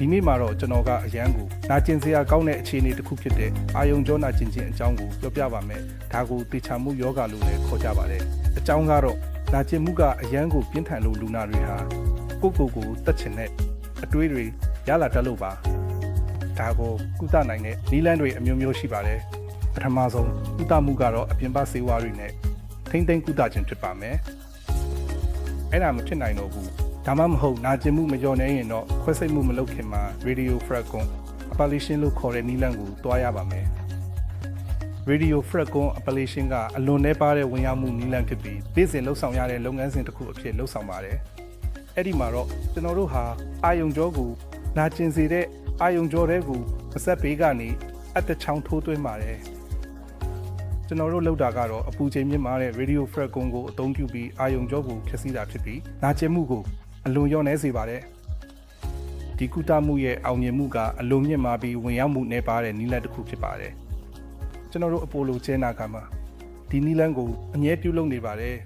ဒီနေ့မှာတော့ကျွန်တော်ကအရန်ကိုနာကျင်စရာကောင်းတဲ့အခြေအနေတစ်ခုဖြစ်တဲ့အာယုံကြောနာကျင်ခြင်းအကြောင်းကိုပြောပြပါမယ်ဒါကိုတေချာမှုယောဂလို့လည်းခေါ်ကြပါတယ်အကြောင်းကတော့နာကျင်မှုကအရန်ကိုပြင်းထန်လို့လူနာတွေဟာကိုယ့်ကိုယ်ကိုတတ်ချင်တဲ့အတွေးတွေရလာတတ်လို့ပါဒါကိုကုသနိုင်တဲ့နည်းလမ်းတွေအမျိုးမျိုးရှိပါတယ်ပထမဆုံးကုသမှုကတော့အပြင်ပဆေးဝါးတွေနဲ့ထိမ့်သိမ့်ကုသခြင်းဖြစ်ပါမယ်အဲ့ဒါမဖြစ်နိုင်တော့ဘူး ဒါမှမဟုတ်နာကျင်မှုမလျော့နေရင်တော့ခွဲစိတ်မှုမလုပ်ခင်မှာ radio frequency ablation လို့ခေါ်တဲ့နည်းလမ်းကိုတွားရပါမယ် radio frequency ablation ကအလွန်နှဲပါတဲ့ဝင်ရောက်မှုနည်းလမ်းဖြစ်ပြီးနေ့စဉ်လှုပ်ဆောင်ရတဲ့လုပ်ငန်းစဉ်တစ်ခုအဖြစ်လှုပ်ဆောင်ပါတယ်အဲ့ဒီမှာတော့ကျွန်တော်တို့ဟာအာယုံကြောကိုနာကျင်စေတဲ့အာယုံကြောတွေကိုအဆက်ဘေးကနေအတချောင်းထိုးသွင်းပါတယ်ကျွန်တော်တို့လောက်တာကတော့အပူချိန်မြင့်မားတဲ့ radio frequency ကိုအသုံးပြုပြီးအာယုံကြောကိုဖျက်ဆီးတာဖြစ်ပြီးနာကျင်မှုကို အလွန်လျော့နေစေပါတယ်ဒီကုသမှုရဲ့အောင်မြင်မှုကအလွန်မြင့်မားပြီးဝင်ရောက်မှုနှဲပါတဲ့နီလန်တစ်ခုဖြစ်ပါတယ်ကျွန်တော်တို့အပိုလိုကျဲနာကမှာဒီနီလန်ကိုအမြဲပြုလုပ်နေပါတယ်